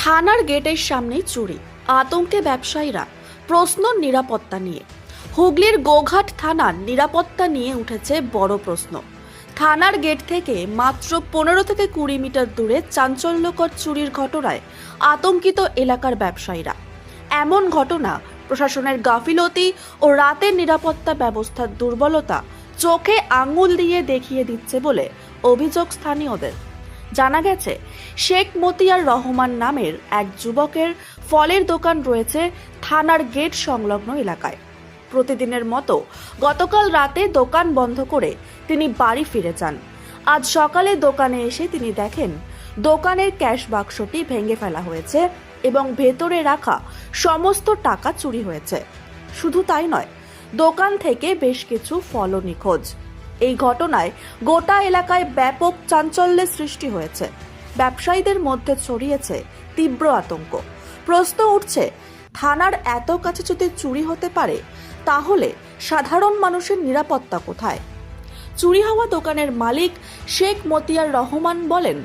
থানার গেটের সামনে চুরি। আতঙ্কে ব্যবসায়ীরা প্রশ্ন নিরাপত্তা নিয়ে। হুগলির গোঘাট থানার নিরাপত্তা নিয়ে উঠেছে বড় প্রশ্ন। থানার গেট থেকে মাত্র পনেরো থেকে কুড়ি মিটার দূরে চাঞ্চল্যকর চুরির ঘটনায় আতঙ্কিত এলাকার ব্যবসায়ীরা। এমন ঘটনা প্রশাসনের গাফিলতি ও রাতের নিরাপত্তা ব্যবস্থার দুর্বলতা চোখে আঙুল দিয়ে দেখিয়ে দিচ্ছে বলে অভিযোগ স্থানীয়দের। জানা গেছে, শেখ মতিয়ার রহমান নামের এক যুবকের ফলের দোকান রয়েছে থানার গেট সংলগ্ন এলাকায়। প্রতিদিনের মতো গতকাল রাতে দোকান বন্ধ করে তিনি বাড়ি ফিরে যান। আজ সকালে দোকানে এসে তিনি দেখেন, দোকানের ক্যাশ বাক্সটি ভেঙে ফেলা হয়েছে এবং ভেতরে রাখা সমস্ত টাকা চুরি হয়েছে। শুধু তাই নয়, দোকান থেকে বেশ কিছু ফলও নিখোঁজ। এই ঘটনায় গোটা এলাকায় ব্যাপক চাঞ্চল্যের সৃষ্টি হয়েছে। ব্যবসায়ীদের মধ্যে ছড়িয়েছে তীব্র আতঙ্ক। প্রশ্ন উঠছে, থানার এত কাছে যদি চুরি হতে পারে, তাহলে সাধারণ মানুষের নিরাপত্তা কোথায়? চুরি হওয়া দোকানের মালিক শেখ মতিয়ার রহমান বলেন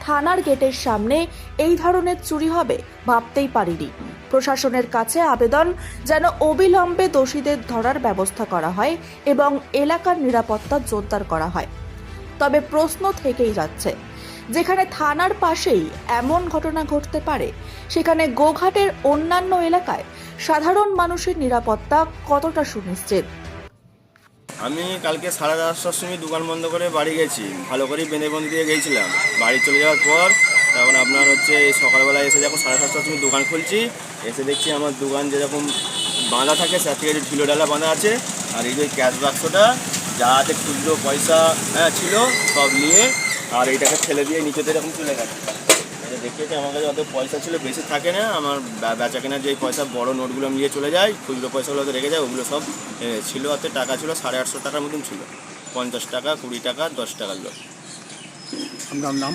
থানার গেটের সামনে এই ধরনের চুরি হবে ভাবতেই পারিনি। প্রশাসনের কাছে আবেদন যেন অবিলম্বে দোষীদের ধরার ব্যবস্থা করা হয় এবং এলাকার নিরাপত্তা জোরদার করা হয়। তবে প্রশ্ন থেকেই যাচ্ছে, যেখানে থানার পাশেই এমন ঘটনা ঘটতে পারে, সেখানে গোঘাটের অন্যান্য এলাকায় সাধারণ মানুষের নিরাপত্তা কতটা সুনিশ্চিত? আমি কালকে সাড়ে দশটার সময় দোকান বন্ধ করে বাড়ি গেছি। ভালো করেই বেঁধে বন্ধ দিয়ে গেছিলাম। বাড়ি চলে যাওয়ার পর তখন আপনার হচ্ছে সকালবেলা এসে যখন সাড়ে সাতটার সময় দোকান খুলছি। এসে দেখছি আমার দোকান যেরকম বাঁধা থাকে তার থেকে একটু ঢিলো ডালা বাঁধা আছে, আর এই যে ক্যাশ বাক্সটা, যা আছে খুচরো পয়সা হ্যাঁ ছিল, সব নিয়ে আর এইটাকে ফেলে দিয়ে নিচেতে এরকম চলে গেছে এটা দেখিয়েছি আমার কাছে অত পয়সা ছিল বেশি থাকে না। আমার বেচা কেনার যে পয়সা বড় নোটগুলো আমি নিয়ে চলে যাই খুচরো পয়সাগুলো রেখে যায় ওগুলো সব ছিল হাতে টাকা ছিল সাড়ে আটশো টাকার মতন ছিল। পঞ্চাশ টাকা কুড়ি টাকা দশ টাকার লোক। আপনার নাম?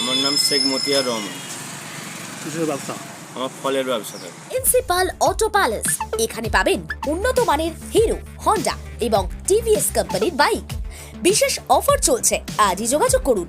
আমার নাম শেখ মতিয়ার রহমান। কিসের ব্যবসা? আমার ফলের ব্যবসা থাকে। Principal auto palace. এখানে পাবেন উন্নত মানের হিরো হন্ডা এবং টিভিএস কোম্পানির বাইক। বিশেষ অফার চলছে। আজই যোগাযোগ করুন।